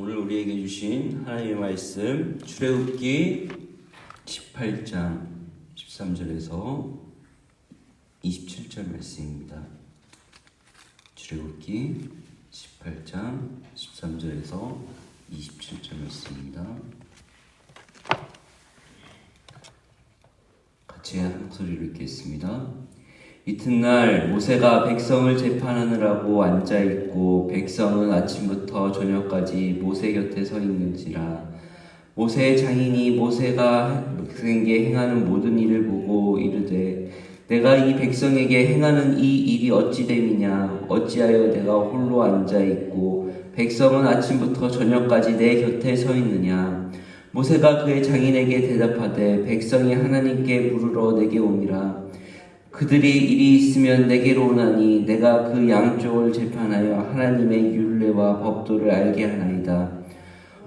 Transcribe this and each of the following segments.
오늘 우리에게 주신 하나님의 말씀 출애굽기 18장 13절에서 27절 말씀입니다. 출애굽기 18장 13절에서 27절 말씀입니다. 같이 한 목소리로 읽겠습니다. 이튿날 모세가 백성을 재판하느라고 앉아 있고 백성은 아침부터 저녁까지 모세 곁에 서 있는지라. 모세의 장인이 모세가 백성에게 행하는 모든 일을 보고 이르되 내가 이 백성에게 행하는 이 일이 어찌 됨이냐? 어찌하여 내가 홀로 앉아 있고 백성은 아침부터 저녁까지 내 곁에 서 있느냐? 모세가 그의 장인에게 대답하되 백성이 하나님께 물으러 내게 오니라 그들이 일이 있으면 내게로 오나니 내가 그 양쪽을 재판하여 하나님의 율례와 법도를 알게 하나이다.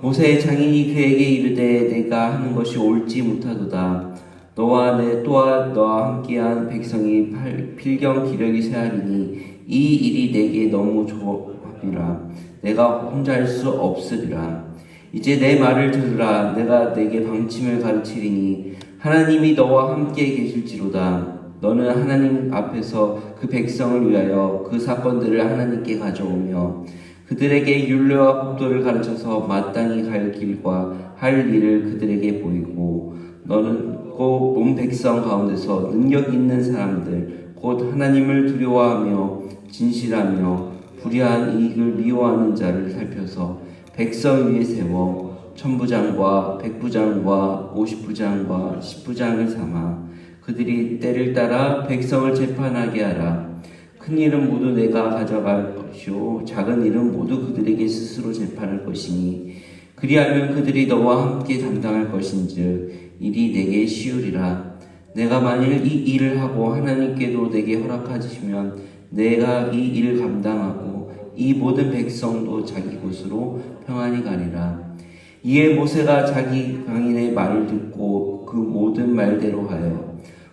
모세의 장인이 그에게 이르되 내가 하는 것이 옳지 못하도다. 너와 내 또한 너와 함께한 백성이 팔- 필경 기력이 세하리니 이 일이 내게 너무 조합이라. 내가 혼자 할 수 없으리라. 이제 내 말을 들으라. 내가 내게 방침을 가르치리니 하나님이 너와 함께 계실지로다. 너는 하나님 앞에서 그 백성을 위하여 그 사건들을 하나님께 가져오며 그들에게 율례와 법도를 가르쳐서 마땅히 갈 길과 할 일을 그들에게 보이고 너는 곧 온 백성 가운데서 능력 있는 사람들 곧 하나님을 두려워하며 진실하며 불의한 이익을 미워하는 자를 살펴서 백성 위에 세워 천부장과 백부장과 오십부장과 십부장을 삼아 그들이 때를 따라 백성을 재판하게 하라. 큰 일은 모두 내가 가져갈 것이요 작은 일은 모두 그들에게 스스로 재판할 것이니 그리하면 그들이 너와 함께 담당할 것인즉 일이 내게 쉬우리라. 내가 만일 이 일을 하고 하나님께도 내게 허락하시면 내가 이 일을 감당하고 이 모든 백성도 자기 곳으로 평안히 가리라. 이에 모세가 자기 강인의 말을 듣고 그 모든 말대로 하여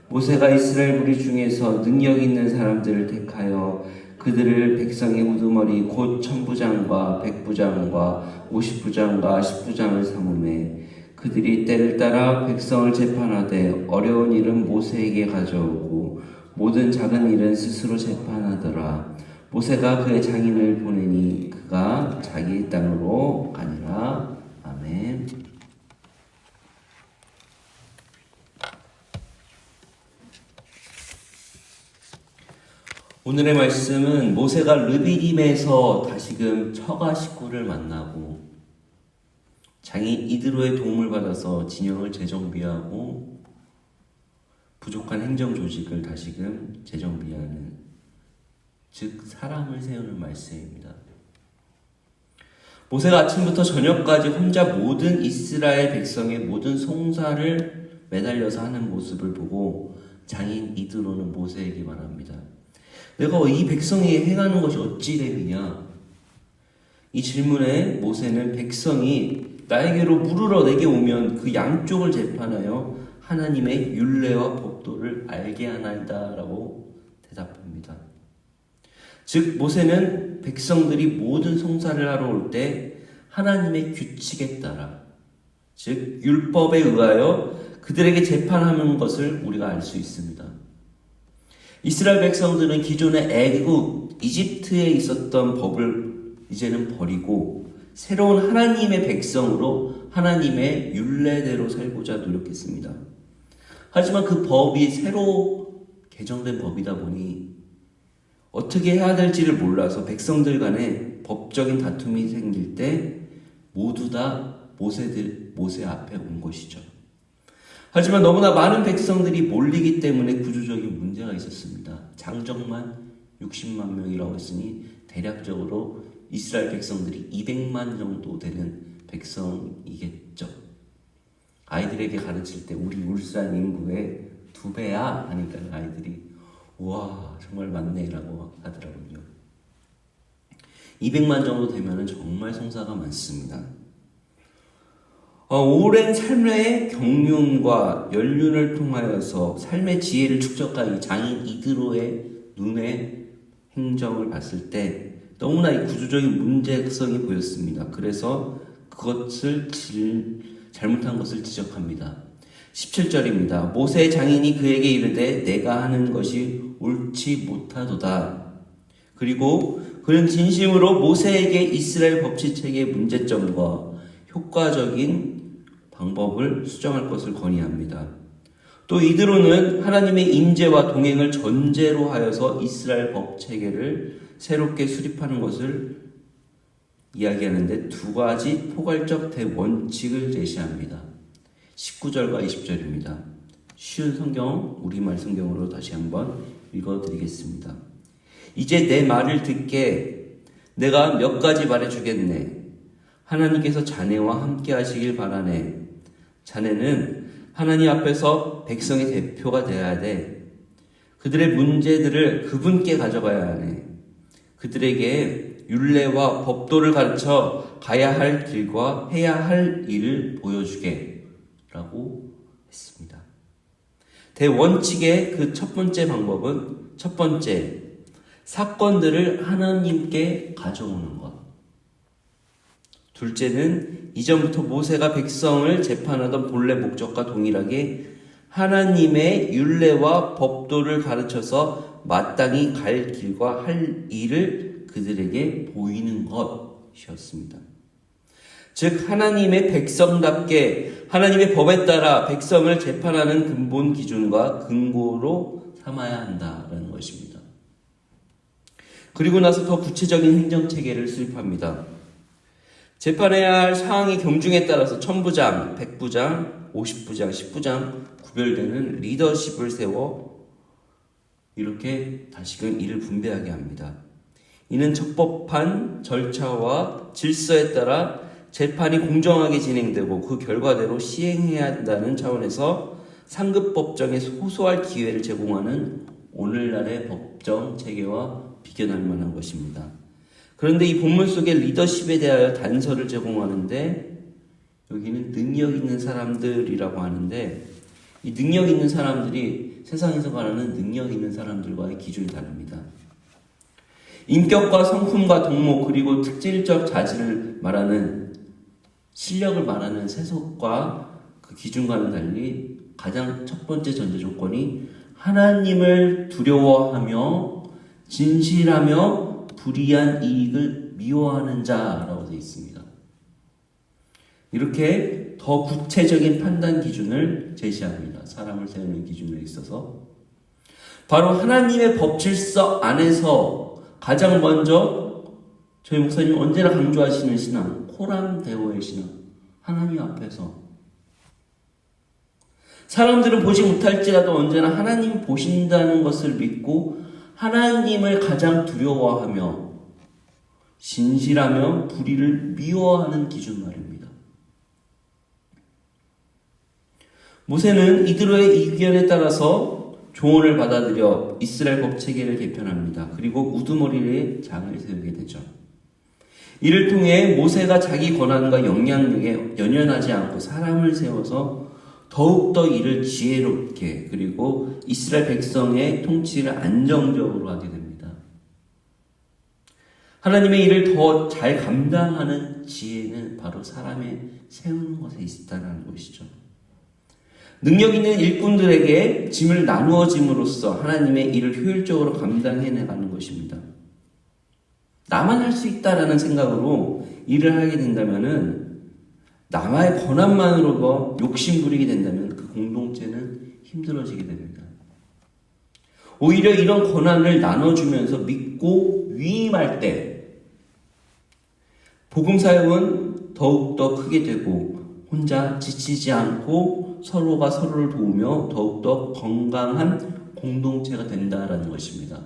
모세가 이스라엘 무리 중에서 능력 있는 사람들을 택하여 그들을 백성의 우두머리 곧 천부장과 백부장과 오십부장과 십부장을 삼음해 그들이 때를 따라 백성을 재판하되 어려운 일은 모세에게 가져오고 모든 작은 일은 스스로 재판하더라. 모세가 그의 장인을 보내니 그가 자기 땅으로 가니라 아멘. 오늘의 말씀은 모세가 르비딤에서 다시금 처가 식구를 만나고 장인 이드로의 도움을 받아서 진영을 재정비하고 부족한 행정 조직을 다시금 재정비하는 즉 사람을 세우는 말씀입니다. 모세가 아침부터 저녁까지 혼자 모든 이스라엘 백성의 모든 송사를 매달려서 하는 모습을 보고 장인 이드로는 모세에게 말합니다. 내가 이 백성이 행하는 것이 어찌 됨이냐? 이 질문에 모세는 백성이 나에게로 물으러 내게 오면 그 양쪽을 재판하여 하나님의 율례와 법도를 알게 하나이다라고 대답합니다. 즉 모세는 백성들이 모든 송사를 하러 올 때 하나님의 규칙에 따라 즉 율법에 의하여 그들에게 재판하는 것을 우리가 알 수 있습니다. 이스라엘 백성들은 기존의 애국 이집트에 있었던 법을 이제는 버리고 새로운 하나님의 백성으로 하나님의 율례대로 살고자 노력했습니다. 하지만 그 법이 새로 개정된 법이다 보니 어떻게 해야 될지를 몰라서 백성들 간에 법적인 다툼이 생길 때 모두 다 모세들 모세 앞에 온 것이죠. 하지만 너무나 많은 백성들이 몰리기 때문에 구조적인 문제가 있었습니다. 장정만 60만 명이라고 했으니 대략적으로 이스라엘 백성들이 200만 정도 되는 백성이겠죠. 아이들에게 가르칠 때 우리 울산 인구의 두 배야 하니까 아이들이 와 정말 많네라고 하더라고요. 200만 정도 되면 정말 송사가 많습니다. 어, 오랜 삶의 경륜과 연륜을 통하여서 삶의 지혜를 축적한 이 장인 이드로의 눈에 행정을 봤을 때 너무나 이 구조적인 문제성이 보였습니다. 그래서 그것을 질, 잘못한 것을 지적합니다. 17절입니다. 모세의 장인이 그에게 이르되 내가 하는 것이 옳지 못하도다. 그리고 그는 진심으로 모세에게 이스라엘 법칙책의 문제점과 효과적인 방법을 수정할 것을 건의합니다. 또 이드로는 하나님의 임재와 동행을 전제로 하여서 이스라엘 법 체계를 새롭게 수립하는 것을 이야기하는데 두 가지 포괄적 대원칙을 제시합니다. 19절과 20절입니다. 쉬운 성경, 우리말 성경으로 다시 한번 읽어드리겠습니다. 이제 내 말을 듣게 내가 몇 가지 말해주겠네. 하나님께서 자네와 함께 하시길 바라네. 자네는 하나님 앞에서 백성의 대표가 되어야 돼. 그들의 문제들을 그분께 가져가야 하네. 그들에게 율례와 법도를 가르쳐 가야 할 길과 해야 할 일을 보여주게. 라고 했습니다. 대원칙의 그 첫 번째 방법은 첫 번째, 사건들을 하나님께 가져오는 것. 둘째는 이전부터 모세가 백성을 재판하던 본래 목적과 동일하게 하나님의 율례와 법도를 가르쳐서 마땅히 갈 길과 할 일을 그들에게 보이는 것이었습니다. 즉 하나님의 백성답게 하나님의 법에 따라 백성을 재판하는 근본 기준과 근거로 삼아야 한다라는 것입니다. 그리고 나서 더 구체적인 행정 체계를 수립합니다. 재판해야 할 사항의 경중에 따라서 천부장, 백부장, 오십부장, 십부장 구별되는 리더십을 세워 이렇게 다시금 일을 분배하게 합니다. 이는 적법한 절차와 질서에 따라 재판이 공정하게 진행되고 그 결과대로 시행해야 한다는 차원에서 상급 법정에 소소할 기회를 제공하는 오늘날의 법정 체계와 비견할 만한 것입니다. 그런데 이 본문 속에 리더십에 대하여 단서를 제공하는데 여기는 능력 있는 사람들이라고 하는데 이 능력 있는 사람들이 세상에서 말하는 능력 있는 사람들과의 기준이 다릅니다. 인격과 성품과 동목 그리고 특질적 자질을 말하는 실력을 말하는 세속과 그 기준과는 달리 가장 첫 번째 전제 조건이 하나님을 두려워하며 진실하며 불이한 이익을 미워하는 자라고 되어 있습니다. 이렇게 더 구체적인 판단 기준을 제시합니다. 사람을 세우는 기준에 있어서 바로 하나님의 법 질서 안에서 가장 먼저 저희 목사님 언제나 강조하시는 신앙, 호람 대오의 신앙, 하나님 앞에서 사람들은 보지 못할지라도 언제나 하나님 보신다는 것을 믿고 하나님을 가장 두려워하며 진실하며 불의를 미워하는 기준 말입니다. 모세는 이드로의 의견에 따라서 조언을 받아들여 이스라엘 법 체계를 개편합니다. 그리고 우두머리에 장을 세우게 되죠. 이를 통해 모세가 자기 권한과 영향력에 연연하지 않고 사람을 세워서 더욱더 이를 지혜롭게 그리고 이스라엘 백성의 통치를 안정적으로 하게 됩니다. 하나님의 일을 더 잘 감당하는 지혜는 바로 사람의 세우는 것에 있다는 것이죠. 능력 있는 일꾼들에게 짐을 나누어짐으로써 하나님의 일을 효율적으로 감당해 나가는 것입니다. 나만 할 수 있다라는 생각으로 일을 하게 된다면은 나의 권한만으로 욕심 부리게 된다면 그 공동체는 힘들어지게 됩니다. 오히려 이런 권한을 나눠주면서 믿고 위임할 때 복음 사역은 더욱더 크게 되고 혼자 지치지 않고 서로가 서로를 도우며 더욱더 건강한 공동체가 된다라는 것입니다.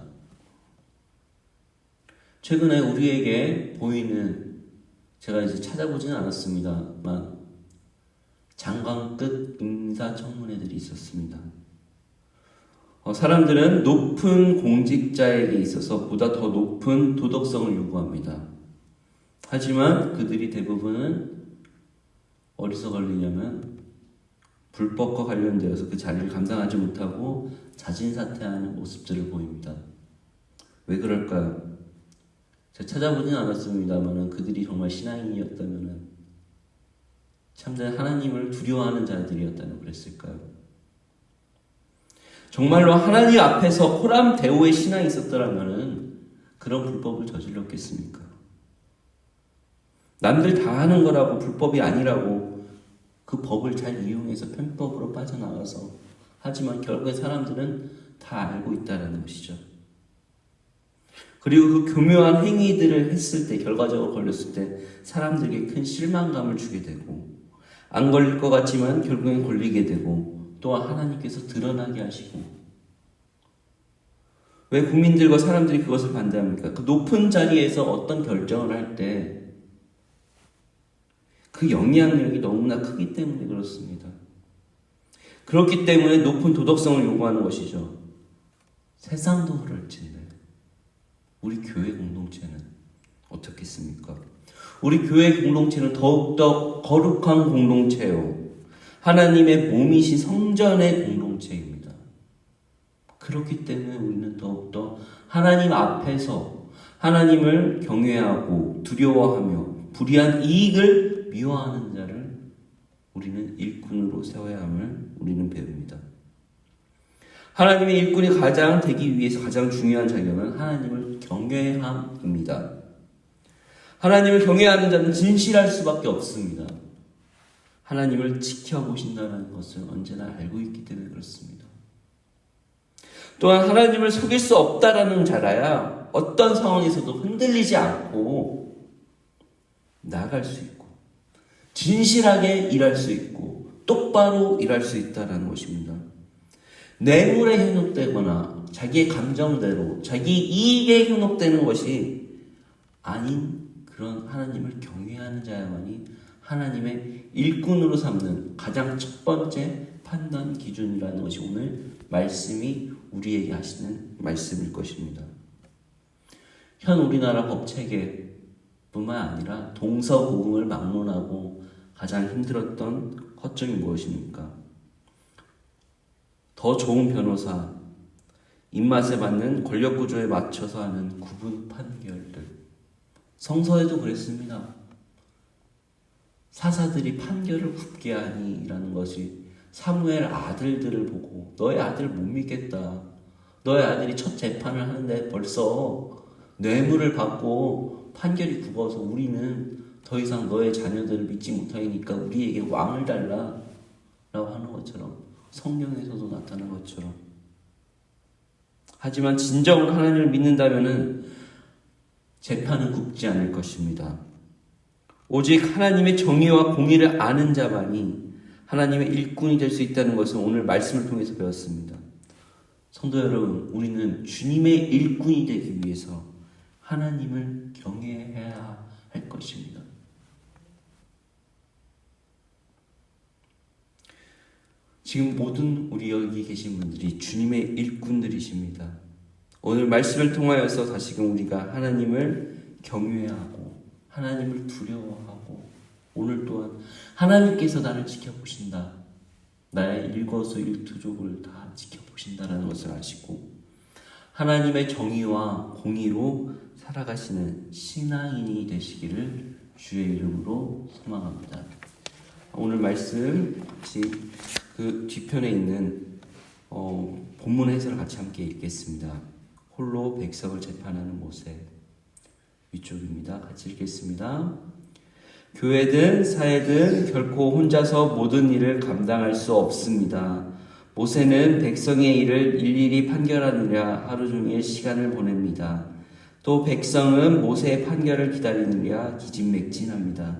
최근에 우리에게 보이는 제가 이제 찾아보지는 않았습니다만 장관급 인사청문회들이 있었습니다. 어, 사람들은 높은 공직자에게 있어서 보다 더 높은 도덕성을 요구합니다. 하지만 그들이 대부분은 어디서 걸리냐면 불법과 관련되어서 그 자리를 감당하지 못하고 자진 사퇴하는 모습들을 보입니다. 왜 그럴까요? 찾아보진 않았습니다만은 그들이 정말 신앙인이었다면은 참된 하나님을 두려워하는 자들이었다면 그랬을까요? 정말로 하나님 앞에서 호람 대오의 신앙이 있었더라면은 그런 불법을 저질렀겠습니까? 남들 다 하는 거라고 불법이 아니라고 그 법을 잘 이용해서 편법으로 빠져나가서 하지만 결국에 사람들은 다 알고 있다는 것이죠. 그리고 그 교묘한 행위들을 했을 때 결과적으로 걸렸을 때 사람들에게 큰 실망감을 주게 되고 안 걸릴 것 같지만 결국엔 걸리게 되고 또한 하나님께서 드러나게 하시고 왜 국민들과 사람들이 그것을 반대합니까? 그 높은 자리에서 어떤 결정을 할 때 그 영향력이 너무나 크기 때문에 그렇습니다. 그렇기 때문에 높은 도덕성을 요구하는 것이죠. 세상도 그럴진데 우리 교회 공동체는 어떻겠습니까? 우리 교회 공동체는 더욱더 거룩한 공동체요. 하나님의 몸이신 성전의 공동체입니다. 그렇기 때문에 우리는 더욱더 하나님 앞에서 하나님을 경외하고 두려워하며 불의한 이익을 미워하는 자를 우리는 일꾼으로 세워야 함을 우리는 배웁니다. 하나님의 일꾼이 가장 되기 위해서 가장 중요한 자격은 하나님을 경외함입니다. 하나님을 경외하는 자는 진실할 수밖에 없습니다. 하나님을 지켜보신다는 것을 언제나 알고 있기 때문에 그렇습니다. 또한 하나님을 속일 수 없다라는 자라야 어떤 상황에서도 흔들리지 않고 나갈 수 있고 진실하게 일할 수 있고 똑바로 일할 수 있다라는 것입니다. 뇌물에 현혹되거나 자기의 감정대로 자기 이익에 현혹되는 것이 아닌 그런 하나님을 경외하는 자야만이 하나님의 일꾼으로 삼는 가장 첫 번째 판단 기준이라는 것이 오늘 말씀이 우리에게 하시는 말씀일 것입니다. 현 우리나라 법 체계뿐만 아니라 동서고금을 막론하고 가장 힘들었던 허점이 무엇입니까? 더 좋은 변호사, 입맛에 맞는 권력 구조에 맞춰서 하는 구분 판결들. 성서에도 그랬습니다. 사사들이 판결을 굽게 하니라는 것이 사무엘 아들들을 보고 너의 아들 못 믿겠다. 너의 아들이 첫 재판을 하는데 벌써 뇌물을 받고 판결이 굽어서 우리는 더 이상 너의 자녀들을 믿지 못하니까 우리에게 왕을 달라 라고 하는 것처럼 성경에서도 나타난 것처럼 하지만 진정으로 하나님을 믿는다면은 재판은 굽지 않을 것입니다. 오직 하나님의 정의와 공의를 아는 자만이 하나님의 일꾼이 될 수 있다는 것을 오늘 말씀을 통해서 배웠습니다. 성도 여러분, 우리는 주님의 일꾼이 되기 위해서 하나님을 경외해야 할 것입니다. 지금 모든 우리 여기 계신 분들이 주님의 일꾼들이십니다. 오늘 말씀을 통하여서 다시금 우리가 하나님을 경외하고 하나님을 두려워하고 오늘 또한 하나님께서 나를 지켜보신다. 나의 일거수 일투족을 다 지켜보신다라는 것을 아시고 하나님의 정의와 공의로 살아가시는 신앙인이 되시기를 주의 이름으로 소망합니다. 오늘 말씀 같이 그 뒤편에 있는 어, 본문 해설을 같이 함께 읽겠습니다. 홀로 백성을 재판하는 모세 위쪽입니다. 같이 읽겠습니다. 교회든 사회든 결코 혼자서 모든 일을 감당할 수 없습니다. 모세는 백성의 일을 일일이 판결하느라 하루 종일 시간을 보냅니다. 또 백성은 모세의 판결을 기다리느라 기진맥진합니다.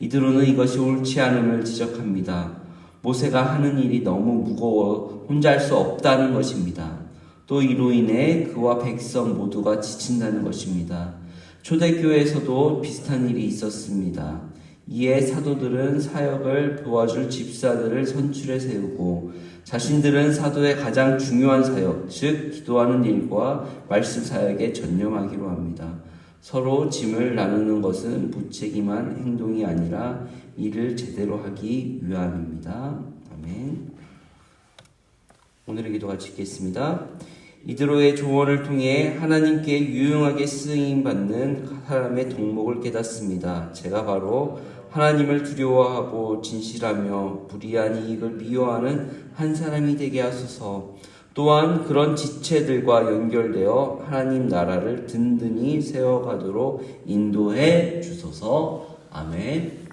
이들로는 이것이 옳지 않음을 지적합니다. 모세가 하는 일이 너무 무거워 혼자 할 수 없다는 것입니다. 또 이로 인해 그와 백성 모두가 지친다는 것입니다. 초대교회에서도 비슷한 일이 있었습니다. 이에 사도들은 사역을 도와줄 집사들을 선출해 세우고 자신들은 사도의 가장 중요한 사역, 즉 기도하는 일과 말씀 사역에 전념하기로 합니다. 서로 짐을 나누는 것은 무책임한 행동이 아니라 일을 제대로 하기 위함입니다. 아멘. 오늘의 기도 같이 읽겠습니다. 이드로의 조언을 통해 하나님께 유용하게 쓰임 받는 사람의 덕목을 깨닫습니다. 제가 바로 하나님을 두려워하고 진실하며 불의한 이익을 미워하는 한 사람이 되게 하소서. 또한 그런 지체들과 연결되어 하나님 나라를 든든히 세워가도록 인도해 주소서. 아멘.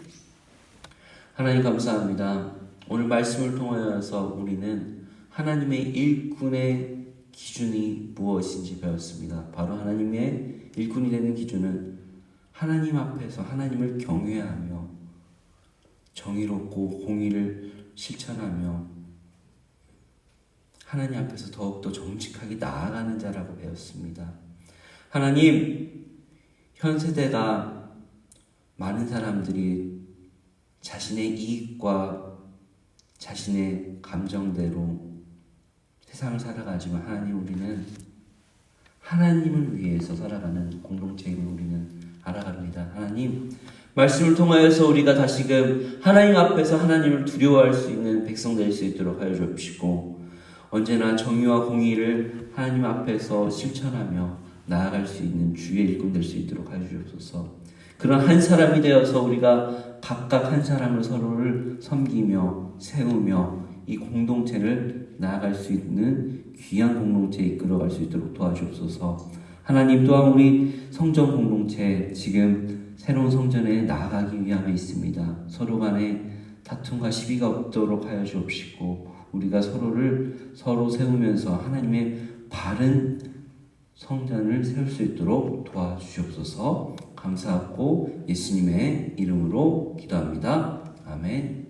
하나님 감사합니다. 오늘 말씀을 통하여서 우리는 하나님의 일꾼의 기준이 무엇인지 배웠습니다. 바로 하나님의 일꾼이 되는 기준은 하나님 앞에서 하나님을 경외하며 정의롭고 공의를 실천하며 하나님 앞에서 더욱더 정직하게 나아가는 자라고 배웠습니다. 하나님, 현 세대가 많은 사람들이 자신의 이익과 자신의 감정대로 세상을 살아가지만 하나님 우리는 하나님을 위해서 살아가는 공동체임을 우리는 알아갑니다. 하나님 말씀을 통하여서 우리가 다시금 하나님 앞에서 하나님을 두려워할 수 있는 백성 될 수 있도록 하여 주옵시고 언제나 정의와 공의를 하나님 앞에서 실천하며 나아갈 수 있는 주의 일꾼 될 수 있도록 하여 주옵소서. 그런 한 사람이 되어서 우리가 각각 한 사람을 서로를 섬기며 세우며 이 공동체를 나아갈 수 있는 귀한 공동체에 이끌어갈 수 있도록 도와주옵소서. 하나님 또한 우리 성전 공동체 지금 새로운 성전에 나아가기 위함에 있습니다. 서로 간에 다툼과 시비가 없도록 하여 주옵시고 우리가 서로를 서로 세우면서 하나님의 바른 성전을 세울 수 있도록 도와주시옵소서. 감사하고 예수님의 이름으로 기도합니다. 아멘.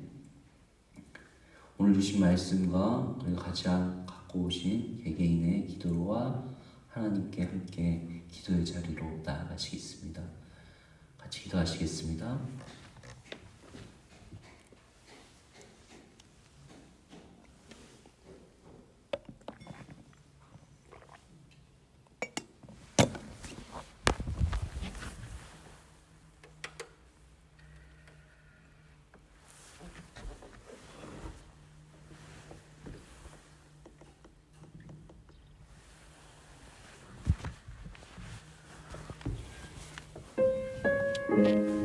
오늘 주신 말씀과 그리고 가장 갖고 오신 개개인의 기도와 하나님께 함께 기도의 자리로 나아가시겠습니다. 같이 기도하시겠습니다. 음.